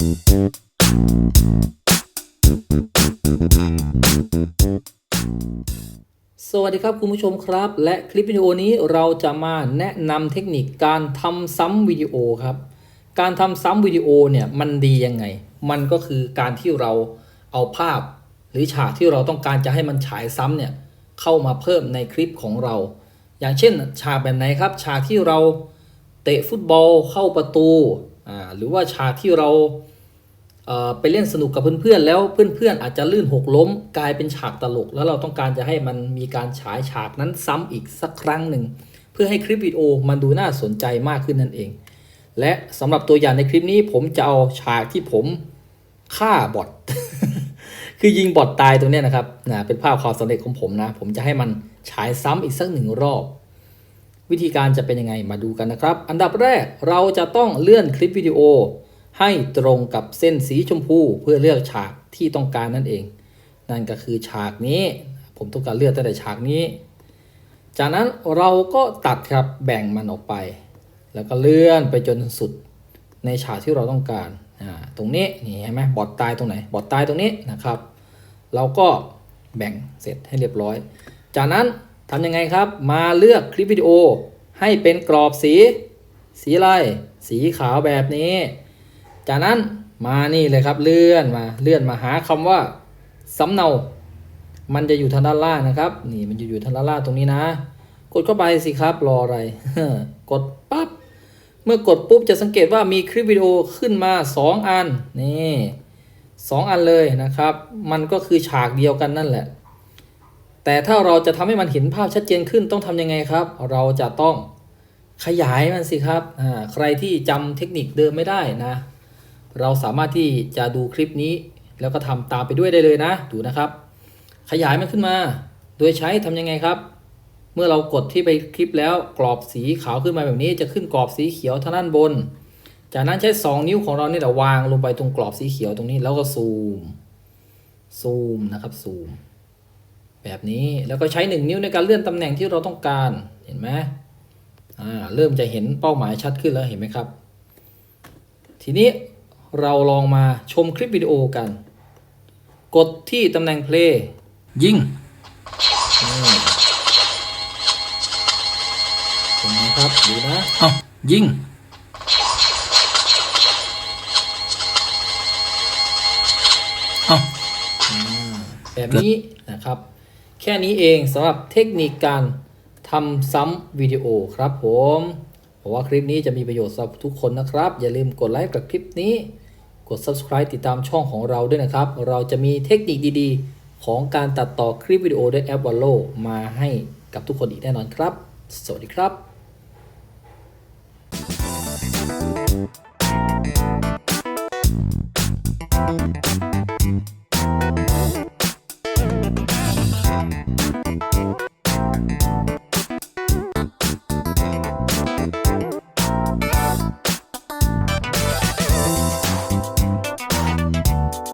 สวัสดีครับคุณผู้ชมครับ และคลิปวิดีโอนี้เราจะมาแนะนำเทคนิคการทำซ้ำวิดีโอครับ การทำซ้ำวิดีโอเนี่ยมันดียังไง มันก็คือการที่เราเอาภาพ หรือฉากที่เราต้องการจะให้มันฉายซ้ำเนี่ยเข้ามาเพิ่มในคลิปของเรา อย่างเช่นฉากแบบไหนครับฉากที่เราเตะฟุตบอลเข้าประตูอ่าหรือว่าฉากที่เรา ไปเล่นสนุกกับเพื่อนๆ แล้วเพื่อนๆ อาจจะลื่นหกล้มกลายเป็นฉากตลก แล้วเราต้องการจะให้มันมีการฉายฉากนั้นซ้ำอีกสักครั้งหนึ่ง เพื่อให้คลิปวิดีโอมันดูน่าสนใจมากขึ้นนั่นเอง และสำหรับตัวอย่างในคลิปนี้ผมจะเอาฉากที่ผมฆ่าบอทคือยิงบอทตายตรงนี้นะครับนะเป็นภาพความสำเร็จของผมนะ ผมจะให้มันฉายซ้ำอีกสักหนึ่งรอบ วิธีการจะเป็นยังไงมาดูกันนะครับ อันดับแรกเราจะต้องเลื่อนคลิปวิดีโอ ให้ตรงกับเส้นสีชมพูเพื่อเลือกฉากที่ต้องการนั่นเอง นั่นก็คือฉากนี้ ผมต้องการเลือกตั้งแต่ฉากนี้ จากนั้นเราก็ตัดครับแบ่งมันออกไป แล้วก็เลื่อนไปจนสุดในฉากที่เราต้องการตรงนี้นี่เห็นไหมบอดตายตรงไหนบอดตายตรงนี้นะครับ เราก็แบ่งเสร็จให้เรียบร้อย จากนั้นทำยังไงครับ มาเลือกคลิปวิดีโอให้เป็นกรอบสี สีอะไร สีขาวแบบนี้ จากนั้นมานี่เลยครับเลื่อนมาเลื่อนมาหาคำว่าสำเนา มันจะอยู่ทางด้านล่างนะครับ นี่มันจะอยู่ทางด้านล่างตรงนี้นะ กดเข้าไปสิครับรออะไร กดปั๊บเมื่อกดปุ๊บจะสังเกตว่ามีคลิปวิดีโอขึ้นมา 2 อันนี่สองอันเลยนะครับ มันก็คือฉากเดียวกันนั่นแหละ แต่ถ้าเราจะทำให้มันเห็นภาพชัดเจนขึ้นต้องทำยังไงครับ เราจะต้องขยายมันสิครับอ่าใครที่จำเทคนิคเดิมไม่ได้นะ เราสามารถที่จะดูคลิปนี้ แล้วก็ทำตามไปด้วยได้เลยนะ ดูนะครับ ขยายมันขึ้นมา โดยใช้ทำยังไงครับ เมื่อเรากดที่ไปคลิปแล้วกรอบสีขาวขึ้นมาแบบนี้จะขึ้นกรอบสีเขียวทางด้านบน จากนั้นใช้ 2 นิ้วของเราเนี่ยแหละวางลงไปตรงกรอบสีเขียวตรงนี้แล้วก็ซูม ซูมนะครับซูม แบบนี้แล้วก็ใช้ 1 นิ้วในการเลื่อนตำแหน่งที่เราต้องการเห็นไหมอ่าเริ่มจะเห็นเป้าหมายชัดขึ้นแล้วเห็นไหมครับ ทีนี้ เราลองมาชมคลิปวิดีโอกัน กดที่ตำแหน่งเพลย์ยิงนี่เป็นไงครับดูนะเอายิงเอาอ่าแบบนี้นะครับ แค่นี้เองสำหรับเทคนิคการทำซ้ำวิดีโอครับผมเพราะว่าคลิปนี้จะมีประโยชน์สำหรับทุกคนนะครับ อย่าลืมกดไลค์กับคลิปนี้ กด subscribe ติดตามช่องของเราด้วยนะครับ เราจะมีเทคนิคดีๆ ของการตัดต่อคลิปวิดีโอด้วยแอปวอลโลมาให้กับทุกคนอีกแน่นอนครับ สวัสดีครับ